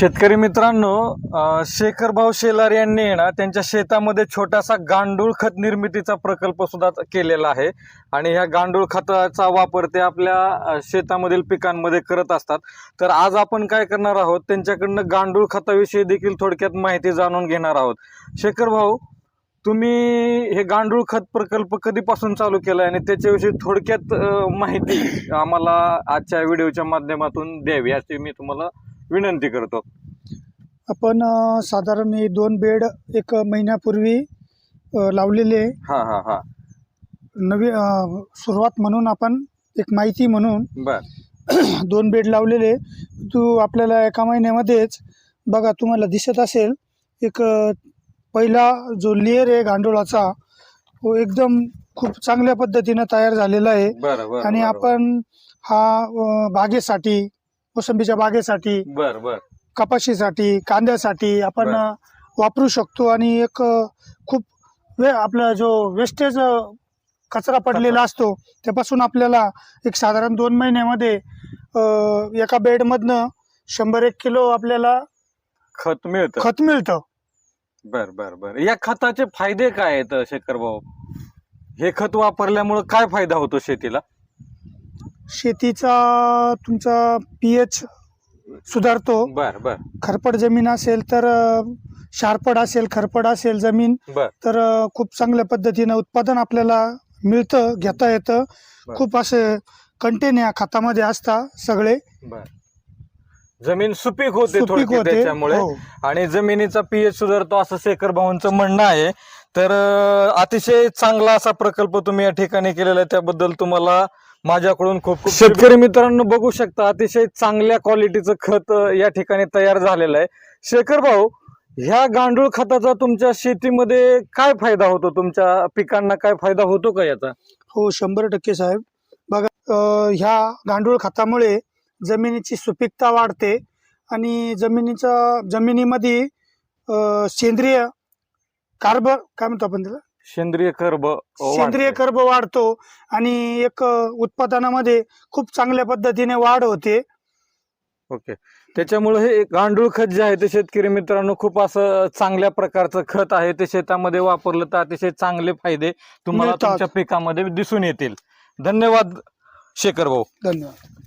शेतकरी मित्रांनो शेखरभाऊ शेखर भाऊ शेलार यांनी ना त्यांच्या शेतामध्ये छोटासा गांडूळ खत निर्मितीचा प्रकल्प सुद्धा केलेला आहे. आणि ह्या गांडूळ खताचा वापर ते आपल्या शेतामधील पिकांमध्ये करत असतात. तर आज आपण काय करणार आहोत त्यांच्याकडनं गांडूळ खताविषयी देखील थोडक्यात माहिती जाणून घेणार आहोत. शेखर भाऊ तुम्ही हे गांडूळ खत प्रकल्प कधीपासून चालू केलाय? आणि त्याच्याविषयी थोडक्यात माहिती आम्हाला आजच्या व्हिडिओच्या माध्यमातून द्यावी अशी मी तुम्हाला विनंती करतो. आपण अ, साधारण हे दोन बेड एक महिन्यापूर्वी अ, लावलेले हा हा हा. नवी अ, सुरुवात म्हणून आपण एक माहिती म्हणून बर. दोन बेड लावलेले तू आपल्याला एका महिन्यामध्येच बघा तुम्हाला दिसत असेल एक अ, पहिला जो लेअर आहे गांडोळाचा तो एकदम खूप चांगल्या पद्धतीनं तयार झालेला आहे. बर बर आणि आपण हा अ, बागेसाठी मोसंबीच्या बागेसाठी बर बर. कपाशीसाठी कांद्यासाठी आपण बर. वापरू शकतो आणि एक खूप वे आपला जो वेस्टेज कचरा पडलेला असतो त्यापासून आपल्याला एक साधारण दोन महिन्यामध्ये अ, एका बेडमधनं शंभर एक किलो आपल्याला खत मिळतं. खत मिळतं. बर बर बर. या खताचे फायदे काय आहेत शेखर भाऊ? हे खत वापरल्यामुळे काय फायदा होतो शेतीला? शेतीचा तुमचा पी एच सुधारतो. बर बर. खरपड जमीन असेल तर शारपड असेल खरपड असेल जमीन बर. तर खूप चांगल्या पद्धतीनं उत्पादन आपल्याला मिळतं घेता येतं. बर. खूप असे कंटेन या खतामध्ये असतात सगळे. बर. जमीन सुपीक होते सुपीक थोडक्यात होते त्याच्यामुळे. हो. आणि जमिनीचा पीएच सुधारतो असं शेखर भाऊंचं म्हणणं आहे. तर अं, अतिशय चांगला असा प्रकल्प तुम्ही या ठिकाणी केलेला आहे. त्याबद्दल तुम्हाला माझ्याकडून खूप खूप शेतकरी मित्रांनो बघू शकता अतिशय चांगल्या क्वालिटीचं खत या ठिकाणी तयार झालेलं आहे. शेखर भाऊ ह्या गांडूळ खताचा तुमच्या शेतीमध्ये काय फायदा होतो? तुमच्या पिकांना काय फायदा होतो का याचा? हो शंभर टक्के साहेब. बघा ह्या गांडूळ खतामुळे जमिनीची सुपीकता वाढते आणि जमिनीचा जमिनीमध्ये सेंद्रिय कार्ब काय म्हणतो आपण त्याला? सेंद्रिय कर्ब सेंद्रिय कर्ब वाढतो आणि एक उत्पादनामध्ये खूप चांगल्या पद्धतीने वाढ होते. ओके. त्याच्यामुळे हे गांडूळ खत जे आहे ते शेतकरी मित्रांनो खूप असं चांगल्या प्रकारचं खत आहे. ते शेतामध्ये वापरलं तर अतिशय चांगले फायदे तुम्हाला. तुमच्या पिकामध्ये दिसून येतील. धन्यवाद शेखर भाऊ. धन्यवाद.